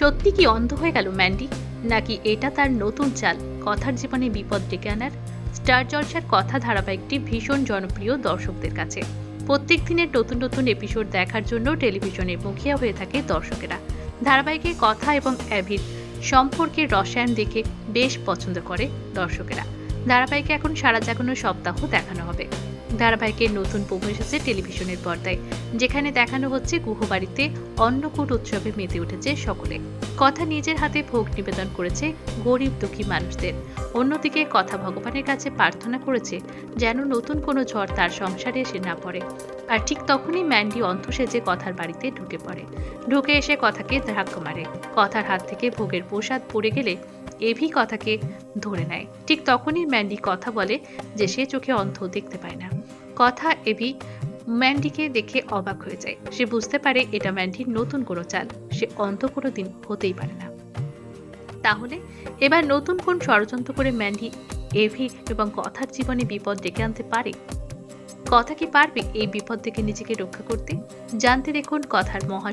সত্যি কি অন্ধ হয়ে গেল ম্যান্ডি? নাকি এটা তার নতুন চাল? কথার জীবনে বিপদ ডেকে আনার স্টার জলসার কথা ধারাবাহিকটি ভীষণ জনপ্রিয় দর্শকদের কাছে। প্রত্যেক দিনের নতুন নতুন এপিসোড দেখার জন্য টেলিভিশনে মুখিয়া হয়ে থাকে দর্শকেরা। ধারাবাহিকের কথা এবং অ্যাভির সম্পর্কের রসায়ন দেখে বেশ পছন্দ করে দর্শকেরা। ধারাবাহিকে এখন সারা জাগানো সপ্তাহ দেখানো হবে। ধারাবাহিকের নতুন প্রভু এসেছে টেলিভিশনের পর্দায়, যেখানে দেখানো হচ্ছে গুহবাড়িতে অন্নকূট উৎসবে মেতে উঠেছে সকলে। কথা নিজের হাতে ভোগ নিবেদন করেছে গরিব দুঃখী মানুষদের। অন্যদিকে কথা ভগবানের কাছে প্রার্থনা করেছে যেন নতুন কোনো ঝড় তার সংসারে এসে না পড়ে। আর ঠিক তখনই ম্যান্ডি অন্ত সেজে কথার বাড়িতে ঢুকে পড়ে। ঢুকে এসে কথাকে ধাক্কা মারে। কথার হাত থেকে ভোগের প্রসাদ পড়ে গেলে এভি কথাকে ধরে নেয়। ঠিক তখনই ম্যান্ডি কথা বলে যে সে চোখে অন্ধ দেখতে পায় না। কথা এভি ম্যান্ডিকে দেখে অবাক হয়ে যায়। সে বুঝতে পারে এটা ম্যান্ডির নতুন কোনো চাল। সে অন্ধ কোনো দিন হতেই পারে না। তাহলে এবার নতুন কোন ষড়যন্ত্র করে ম্যান্ডি, এভি এবং কথার জীবনে বিপদ ডেকে আনতে পারে? কথা কি পারবে এই বিপদ থেকে নিজেকে রক্ষা করতে? জানতে দেখুন কথার মহা